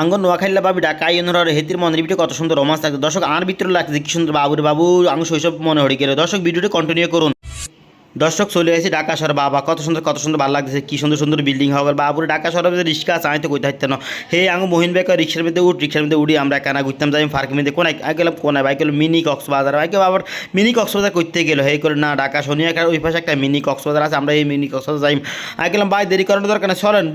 আঙ্গন নোয়াখাইলা বাবি ডাকা ইয়নর হেতির মনের ভিডিও কত সুন্দর রোমান্স থাকছে দর্শক, আর ভিতরে লাগছে কি সুন্দর বাবুর বাবু, আঙ্গ শৈশব মনে হয়ে গেল দর্শক, ভিডিওটি কন্টিনিউ করুন। দর্শক, চলে আসি ঢাকা শহর। বাবা, কত সুন্দর কত সুন্দর ভালো লাগছে কি সুন্দর সুন্দর বিল্ডিং হবে। বাবুরে শহরের মধ্যে রিক্সা আছে, আমি তো কইতে হাইতে না। হে আঙ্গ মহিন বাইক রিক্সার মধ্যে উঠ, রিক্সার মধ্যে উড়ি আমরা কেনা ঘুরতাম, যাই ফার্কের মধ্যে। কোনায়, আগে গেলাম কোনায় বাইক গেলো মিনি কক্সবাজার। বাইক আবার মিনি কক্সবাজার করতে গেলো? হে করে না, ঢাকা শনি একটা ওই পাশে একটা মিনি কক্সবাজার আছে, আমরা এই মিনি কক্সবাজার যাই আগে গেলাম, ভাই, দেরি করানোর দরকার নেই, চলেন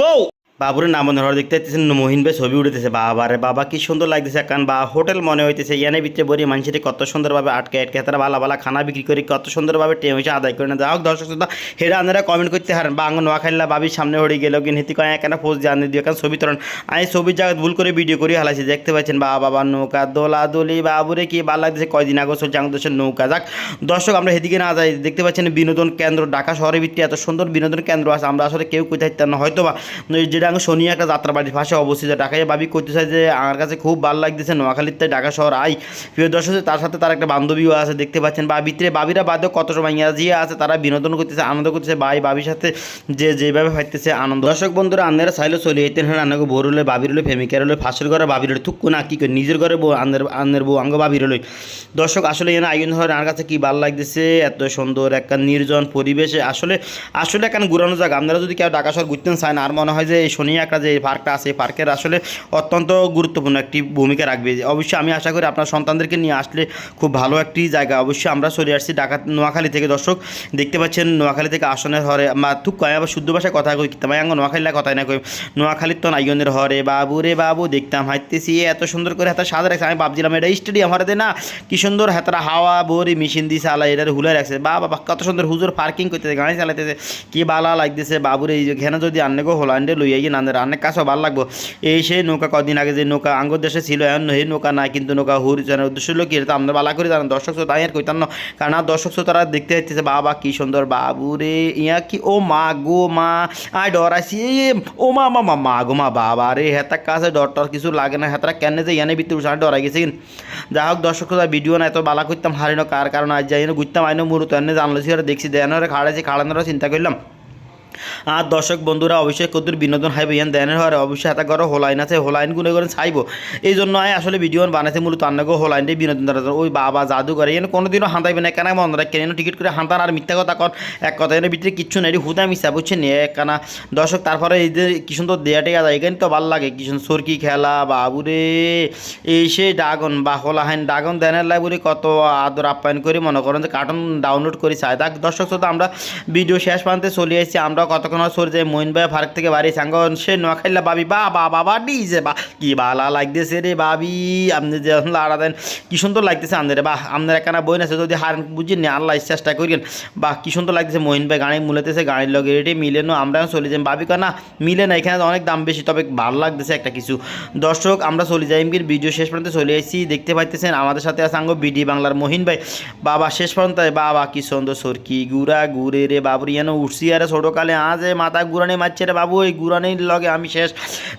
গো বাবুরের নাম মনে দেখতে পাচ্ছেন মহিন ভাই ছবি উঠেছে। বাবা রে বাবা, কি সুন্দর লাগতেছে। কারণ বা হোটেল মনে হইতেছে ইয়ানে ভিতরে বরি মানুষের কত সুন্দরভাবে আটকে আটকে তারা ভালো ভালো খানা বিক্রি করে কত সুন্দরভাবে টেম হয়েছে আদায় করে না যাই হোক, দর্শক শ্রোতা, হেরা আপনারা কমেন্ট করতে হারেন। বা আঙ্গ নোয়াখাইলা বাবির সামনে হয়ে গেল, কিন্তু হিতি কয় কেন পোস্ট জানি দিও? কারণ ছবি তরণ আমি ছবির জায়গায় ভুল করে ভিডিও করে, হালাইছি। দেখতে পাচ্ছেন বা বাবা, নৌকা, দোলা, দোলি, বাবুরে কি ভালো লাগতেছে, কয়দিন আগে চলছে আমাদের দেশের নৌকা। যাক, দর্শক, আমরা সেদিকে না যাই, দেখতে পাচ্ছেন বিনোদন কেন্দ্র ঢাকা শহরের ভিত্তি এত সুন্দর বিনোদন কেন্দ্র আছে। আমরা আসলে কেউ কোথায় না হয়তো বা যেটা আমি শনি একটা যাত্রাবাড়ির পাশে অবস্থিত। ঢাকায় বাবি করতে চাই যে, আমার কাছে খুব ভালো লাগতেছে নোয়াখালীতে ঢাকা শহর আই। প্রিয় দর্শক, তার সাথে তার একটা বান্ধবীও আছে, দেখতে পাচ্ছেন। বা ভিতরে বাবিরা বাদেও কত সময় জিয়া আছে, তারা বিনোদন করতেছে, আনন্দ করতেছে। ভাই বাবির সাথে যে, যেভাবে পাইতেছে আনন্দ। দর্শক বন্ধুরা আন্দারা চাইলে চলে যেতেন হ্যাঁ আনাকে ভোর হলে বাবির হলে প্রেমিকার হলে ফাঁসের ঘরে বাবির হলে থুক্কু না, কি করে, নিজের ঘরে বউ আন্দের আন্দের বউ আঙ্গ বাবির হলে দর্শক, আসলে এনে আইন হয় আমার কাছে কি ভালো লাগতেছে? এত সুন্দর, একটা নির্জন পরিবেশে আসলে আসলে এখানে ঘুরানো যাক। আপনারা যদি কেউ ঢাকা শহর ঘুরতেন চান, আর মনে হয় যে, এই শনি একটা যে পার্কটা আছে এই পার্কের আসলে অত্যন্ত গুরুত্বপূর্ণ একটি ভূমিকা রাখবে। অবশ্যই আমি আশা করি আপনার সন্তানদেরকে নিয়ে আসলে খুব ভালো একটি জায়গা। অবশ্যই আমরা চলে আসছি ঢাকা, নোয়াখালী থেকে। দর্শক, দেখতে পাচ্ছেন নোয়াখালী থেকে আসনের হরে, মা, থুক কয় আবার শুদ্ধ ভাষায় কথা কই কিতাম আঙ্গ নোয়াখালীলা কথাই না কই। নোয়াখালীর তো নাইগনের হরে বাবু রে বাবু, দেখতাম হাইতেছি এত সুন্দর করে হাতে সাজা রাখছে। আমি ভাবছিলাম এটা স্টেডিয়াম হরে না, কি সুন্দর হাতারা হাওয়া বরি মেশিন দিছে আলা এটার হুলে রাখছে। বা বাবা কত সুন্দর হুজুর পার্কিং করতেছে, গাড়ি চালাইতেছে, কি বালা লাগতেছে। বাবুরে এই যে যদি আন্নে গো হোলান্ডে লইয়া গিয়ে নান্দের আন্নে কাছেও ভালো লাগবো। এই সেই নৌকা কদিন আগে যে নৌকা আঙ্গুর দেশে ছিল এখন এই নৌকা নাই কিন্তু নৌকা হুর জানার উদ্দেশ্য হলো কি এটা আমরা বালা করে জানেন দর্শক শ্রোতা আর কইতাম না। কারণ আর দর্শক শ্রোতা তারা দেখতে যাইতেছে বাবা কি সুন্দর বাবু রে ইয়া কি ও মা গো মা আয় ডরাইছি এ, ও মা মা মা মা গো মা বাবা রে হেতা কাছে ডর টর কিছু লাগে না হেতারা কেন যে ইয়ানে ভিতরে উঠে ডরাই গেছে কিন যাই হোক দর্শক শ্রোতা ভিডিও না এত বালা করতাম হারিনো কার কারণ আজ যাই ঘুরতাম আইনো মুরুত এনে জানলো দেখছি দেয়ানো খাড়াইছি খাড়ানোর চিন্তা করলাম। আর দর্শক বন্ধুরা অবশ্যই কদ্দুর, বিনোদন হাইব, ইয়ান দেনের হরে অবশ্যই হাতা করো, হোলাইন আছে, হোলাইন গুনে করে চাইব এই জন্য আয় আসলে ভিডিও বানাইছে মূলত আন্নাগো হোলাইন দিয়ে বিনোদন দ্বারা। ওই বাবা জাদু করে এনে কোনোদিনও হাঁতাইবে না, কেন মন রাখে এনে টিকিট করে হাঁতান আর মিথ্যা কথা কন। এক কথা এনে ভিতরে কিচ্ছু নেই হুদা মিশা বুঝছেন? একখানা দর্শক, তারপরে এই যে কি সুন্দর দেয়া টেয়া যায় এখানে তো ভালো লাগে, কি সুন্দর সরকি খেলা, বাবুরে। এই সে ড্রাগন, বা হোলাহাইন ড্রাগন দেনের লাইব্রেরি কত আদর আপ্যায়ন করে, মনে করেন যে কার্টুন ডাউনলোড করে, চাই। তাক দর্শক, শ্রোতা, আমরা ভিডিও শেষ প্রান্তে চলে এসেছি আমরা কতক্ষণ সরে যাই মইন ভাই ফার্ক থেকে বাড়ি সাঙ্গ সে নোয়াখাইলা বাবি, বা বা বাবা ডিজে, বা, কি বালা লাগতেছে রে বাবি? আপনি যে লাড়া দেন, কি সুন্দর লাগতেছে আমাদের বাহ আপনার একখানা বই আছে, যদি হার বুঝিনি আল্লাহ চেষ্টা করিলেন বাহ কি সুন্দর লাগতেছে মহিন ভাই গাড়ি মুলেতেছে, গাড়ির লগে রেটে মিলে নো, আমরা চলে যাই। বাবি না, মিলে না, এখানে অনেক দাম বেশি, তবে ভালো লাগতেছে একটা কিছু। দর্শক, আমরা চলে যাই এমকির ভিডিও শেষ পর্যন্ত, চলে এসেছি দেখতে পাইতেছেন আমাদের সাথে আছে আঙ্গ বিডি বাংলার মহিন ভাই। বাবা, শেষ পর্যন্ত, বাবা, কি সুন্দর সরকি গুড়া, গুড়ে রে বাবুর, ইয়ানো উঠছি, আরে ছোটোকালে আজ মাথা গুড়ানি মারছে রে বাবু, এই গুড়ানির লগে আমি শেষ।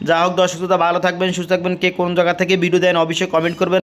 যা হোক দর্শক ভালো থাকবেন, সুস্থ থাকবেন। কে কোন জায়গা থেকে ভিডিও দেন অবশ্যই কমেন্ট করবেন।